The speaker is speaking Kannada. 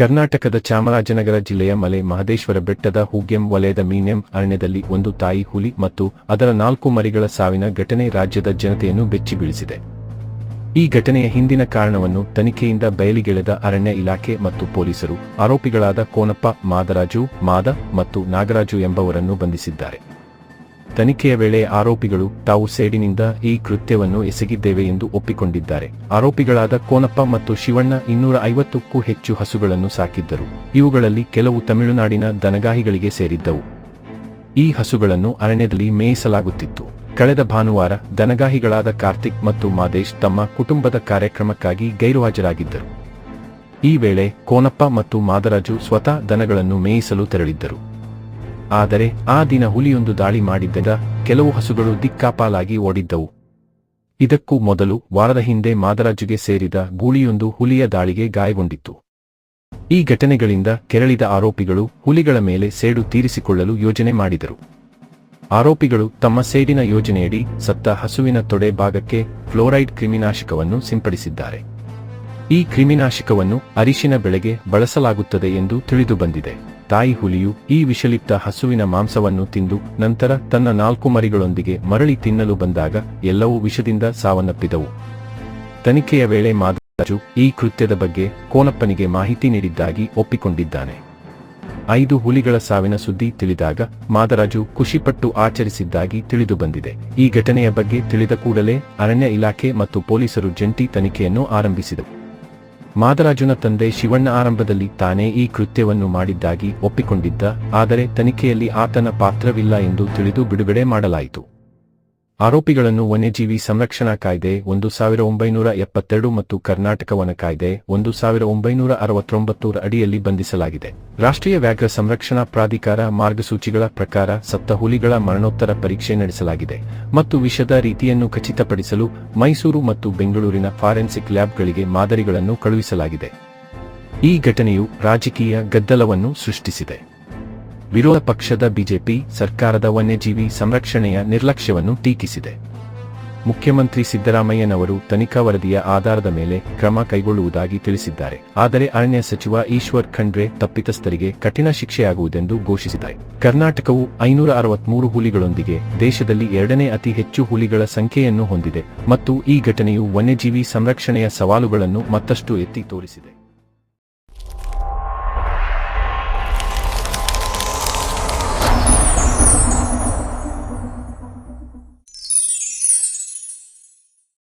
ಕರ್ನಾಟಕದ ಚಾಮರಾಜನಗರ ಜಿಲ್ಲೆಯ ಮಲೆ ಮಹದೇಶ್ವರ ಬೆಟ್ಟದ ಹೂಗೆಂ ವಲಯದ ಮೀನೆಂ ಅರಣ್ಯದಲ್ಲಿ ಒಂದು ತಾಯಿ ಹುಲಿ ಮತ್ತು ಅದರ ನಾಲ್ಕು ಮರಿಗಳ ಸಾವಿನ ಘಟನೆ ರಾಜ್ಯದ ಜನತೆಯನ್ನು ಬೆಚ್ಚಿ ಬೀಳಿಸಿದೆ ಈ ಘಟನೆಯ ಹಿಂದಿನ ಕಾರಣವನ್ನು ತನಿಖೆಯಿಂದ ಬಯಲಿಗೆಳೆದ ಅರಣ್ಯ ಇಲಾಖೆ ಮತ್ತು ಪೊಲೀಸರು ಆರೋಪಿಗಳಾದ ಕೋನಪ್ಪ, ಮಾದರಾಜು, ಮಾದ ಮತ್ತು ನಾಗರಾಜು ಎಂಬವರನ್ನು ಬಂಧಿಸಿದ್ದಾರೆ. ತನಿಖೆಯ ವೇಳೆ ಆರೋಪಿಗಳು ತಾವು ಸೇಡಿನಿಂದ ಈ ಕೃತ್ಯವನ್ನು ಎಸಗಿದ್ದೇವೆ ಎಂದು ಒಪ್ಪಿಕೊಂಡಿದ್ದಾರೆ. ಆರೋಪಿಗಳಾದ ಕೋನಪ್ಪ ಮತ್ತು ಶಿವಣ್ಣ ಇನ್ನೂರ ಐವತ್ತಕ್ಕೂ ಹೆಚ್ಚು ಹಸುಗಳನ್ನು ಸಾಕಿದ್ದರು. ಇವುಗಳಲ್ಲಿ ಕೆಲವು ತಮಿಳುನಾಡಿನ ದನಗಾಹಿಗಳಿಗೆ ಸೇರಿದ್ದವು. ಈ ಹಸುಗಳನ್ನು ಅರಣ್ಯದಲ್ಲಿ ಮೇಯಿಸಲಾಗುತ್ತಿತ್ತು. ಕಳೆದ ಭಾನುವಾರ ದನಗಾಹಿಗಳಾದ ಕಾರ್ತಿಕ್ ಮತ್ತು ಮಾದೇಶ್ ತಮ್ಮ ಕುಟುಂಬದ ಕಾರ್ಯಕ್ರಮಕ್ಕಾಗಿ ಗೈರುಹಾಜರಾಗಿದ್ದರು. ಈ ವೇಳೆ ಕೋನಪ್ಪ ಮತ್ತು ಮಾದರಾಜು ಸ್ವತಃ ದನಗಳನ್ನು ಮೇಯಿಸಲು ತೆರಳಿದ್ದರು. ಆದರೆ ಆ ದಿನ ಹುಲಿಯೊಂದು ದಾಳಿ ಮಾಡಿದ್ದರಿಂದ ಕೆಲವು ಹಸುಗಳು ದಿಕ್ಕಾಪಾಲಾಗಿ ಓಡಿದ್ದವು. ಇದಕ್ಕೂ ಮೊದಲು ವಾರದ ಹಿಂದೆ ಮಾದರಾಜುಗೆ ಸೇರಿದ ಗೂಳಿಯೊಂದು ಹುಲಿಯ ದಾಳಿಗೆ ಗಾಯಗೊಂಡಿತ್ತು. ಈ ಘಟನೆಗಳಿಂದ ಕೆರಳಿದ ಆರೋಪಿಗಳು ಹುಲಿಗಳ ಮೇಲೆ ಸೇಡು ತೀರಿಸಿಕೊಳ್ಳಲು ಯೋಜನೆ ಮಾಡಿದರು. ಆರೋಪಿಗಳು ತಮ್ಮ ಸೇಡಿನ ಯೋಜನೆಯಡಿ ಸತ್ತ ಹಸುವಿನ ತೊಡೆ ಭಾಗಕ್ಕೆ ಫ್ಲೋರೈಡ್ ಕ್ರಿಮಿನಾಶಕವನ್ನು ಸಿಂಪಡಿಸಿದ್ದಾರೆ. ಈ ಕ್ರಿಮಿನಾಶಕವನ್ನು ಅರಿಶಿನ ಬೆಳೆಗೆ ಬಳಸಲಾಗುತ್ತದೆ ಎಂದು ತಿಳಿದುಬಂದಿದೆ ತಾಯಿ ಹುಲಿಯು ಈ ವಿಷಲಿಪ್ತ ಹಸುವಿನ ಮಾಂಸವನ್ನು ತಿಂದು ನಂತರ ತನ್ನ ನಾಲ್ಕು ಮರಿಗಳೊಂದಿಗೆ ಮರಳಿ ತಿನ್ನಲು ಬಂದಾಗ ಎಲ್ಲವೂ ವಿಷದಿಂದ ಸಾವನ್ನಪ್ಪಿದವು. ತನಿಖೆಯ ವೇಳೆ ಮಾದರಾಜು ಈ ಕೃತ್ಯದ ಬಗ್ಗೆ ಕೋನಪ್ಪನಿಗೆ ಮಾಹಿತಿ ನೀಡಿದ್ದಾಗಿ ಒಪ್ಪಿಕೊಂಡಿದ್ದಾನೆ. ಐದು ಹುಲಿಗಳ ಸಾವಿನ ಸುದ್ದಿ ತಿಳಿದಾಗ ಮಾದರಾಜು ಖುಷಿಪಟ್ಟು ಆಚರಿಸಿದ್ದಾಗಿ ತಿಳಿದುಬಂದಿದೆ ಈ ಘಟನೆಯ ಬಗ್ಗೆ ತಿಳಿದ ಕೂಡಲೇ ಅರಣ್ಯ ಇಲಾಖೆ ಮತ್ತು ಪೊಲೀಸರು ಜಂಟಿ ತನಿಖೆಯನ್ನು ಆರಂಭಿಸಿದರು. ಮಾದರಾಜುನ ತಂದೆ ಶಿವಣ್ಣ ಆರಂಭದಲ್ಲಿ ತಾನೇ ಈ ಕೃತ್ಯವನ್ನು ಮಾಡಿದ್ದಾಗಿ ಒಪ್ಪಿಕೊಂಡಿದ್ದ, ಆದರೆ ತನಿಖೆಯಲ್ಲಿ ಆತನ ಪಾತ್ರವಿಲ್ಲ ಎಂದು ತಿಳಿದು ಬಿಡುಗಡೆ ಮಾಡಲಾಯಿತು. ಆರೋಪಿಗಳನ್ನು ವನ್ಯಜೀವಿ ಸಂರಕ್ಷಣಾ ಕಾಯ್ದೆ, ಒಂದು ಸಾವಿರ ಒಂಬೈನೂರ ಎಪ್ಪತ್ತೆರಡು ಮತ್ತು ಕರ್ನಾಟಕ ವನ ಕಾಯ್ದೆ, ಒಂದು ಸಾವಿರ ಒಂಬೈನೂರ ಅರವತ್ತೊಂಬತ್ತರ ಅಡಿಯಲ್ಲಿ ಬಂಧಿಸಲಾಗಿದೆ. ರಾಷ್ಟ್ರೀಯ ವ್ಯಾಘ್ರ ಸಂರಕ್ಷಣಾ ಪ್ರಾಧಿಕಾರ ಮಾರ್ಗಸೂಚಿಗಳ ಪ್ರಕಾರ ಸತ್ತ ಹುಲಿಗಳ ಮರಣೋತ್ತರ ಪರೀಕ್ಷೆ ನಡೆಸಲಾಗಿದೆ ಮತ್ತು ವಿಷದ ರೀತಿಯನ್ನು ಖಚಿತಪಡಿಸಲು ಮೈಸೂರು ಮತ್ತು ಬೆಂಗಳೂರಿನ ಫಾರೆನ್ಸಿಕ್ ಲ್ಯಾಬ್ಗಳಿಗೆ ಮಾದರಿಗಳನ್ನು ಕಳುಹಿಸಲಾಗಿದೆ. ಈ ಘಟನೆಯು ರಾಜಕೀಯ ಗದ್ದಲವನ್ನು ಸೃಷ್ಟಿಸಿದೆ. ವಿರೋಧ ಪಕ್ಷದ ಬಿಜೆಪಿ ಸರ್ಕಾರದ ವನ್ಯಜೀವಿ ಸಂರಕ್ಷಣೆಯ ನಿರ್ಲಕ್ಷ್ಯವನ್ನು ಟೀಕಿಸಿದೆ. ಮುಖ್ಯಮಂತ್ರಿ ಸಿದ್ದರಾಮಯ್ಯನವರು ತನಿಖಾ ವರದಿಯ ಆಧಾರದ ಮೇಲೆ ಕ್ರಮ ಕೈಗೊಳ್ಳುವುದಾಗಿ ತಿಳಿಸಿದ್ದಾರೆ. ಆದರೆ ಅರಣ್ಯ ಸಚಿವ ಈಶ್ವರ್ ಖಂಡ್ರೆ ತಪ್ಪಿತಸ್ಥರಿಗೆ ಕಠಿಣ ಶಿಕ್ಷೆಯಾಗುವುದೆಂದು ಘೋಷಿಸಿದ್ದಾರೆ. ಕರ್ನಾಟಕವು ಐನೂರ ಅರವತ್ಮೂರು ಹುಲಿಗಳೊಂದಿಗೆ ದೇಶದಲ್ಲಿ ಎರಡನೇ ಅತಿ ಹೆಚ್ಚು ಹುಲಿಗಳ ಸಂಖ್ಯೆಯನ್ನು ಹೊಂದಿದೆ ಮತ್ತು ಈ ಘಟನೆಯು ವನ್ಯಜೀವಿ ಸಂರಕ್ಷಣೆಯ ಸವಾಲುಗಳನ್ನು ಮತ್ತಷ್ಟು ಎತ್ತಿ ತೋರಿಸಿದೆ.